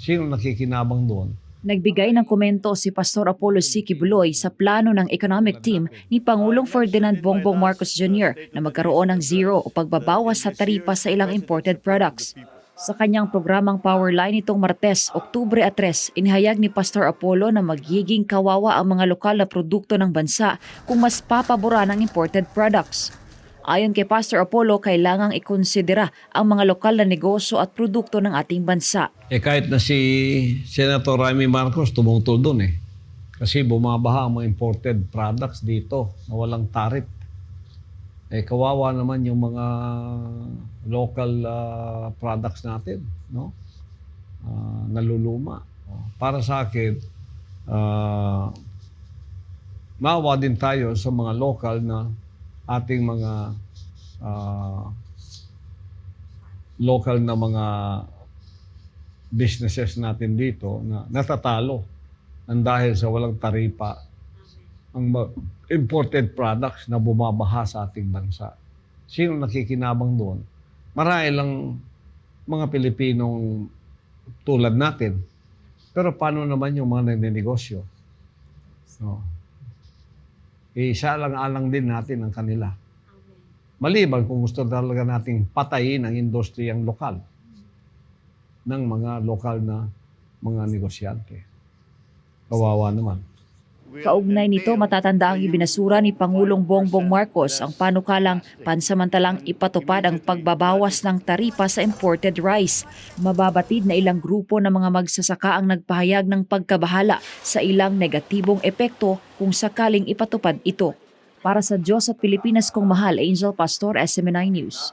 Sino nakikinabang doon? Nagbigay ng komento si Pastor Apollo C. Kibuloy sa plano ng economic team ni Pangulong Ferdinand Bongbong Marcos Jr. na magkaroon ng zero o pagbabawas sa taripa sa ilang imported products. Sa kanyang programang Powerline itong Martes, Oktubre 3, inihayag ni Pastor Apollo na magiging kawawa ang mga lokal na produkto ng bansa kung mas papabura ng imported products. Ayon kay Pastor Apollo, kailangang ikonsidera ang mga lokal na negosyo at produkto ng ating bansa. Eh kahit na si Senator Ramy Marcos tumutol doon eh. Kasi bumabaha ang mga imported products dito na walang tarif. Eh kawawa naman yung mga local ah, products natin, no? Ah, naluluma. Para sa akin, ah, maawa din tayo sa mga local na ating mga ah, local na mga businesses natin dito na natatalo ang dahil sa walang taripa ang imported products na bumabaha sa ating bansa. Sino nakikinabang doon? Marami lang mga Pilipinong tulad natin. Pero paano naman yung mga nagnenegosyo? No. Isa lang alang din natin ang kanila. Maliban kung gusto talaga nating patayin ang industriyang lokal ng mga lokal na mga negosyante. Kawawa naman. Kaugnay nito matatanda ang ibinasura ni Pangulong Bongbong Marcos ang panukalang pansamantalang ipatupad ang pagbabawas ng taripa sa imported rice. Mababatid na ilang grupo ng mga magsasaka ang nagpahayag ng pagkabahala sa ilang negatibong epekto kung sakaling ipatupad ito. Para sa Diyos at Pilipinas kong mahal, Angel Pastor, SMNI News.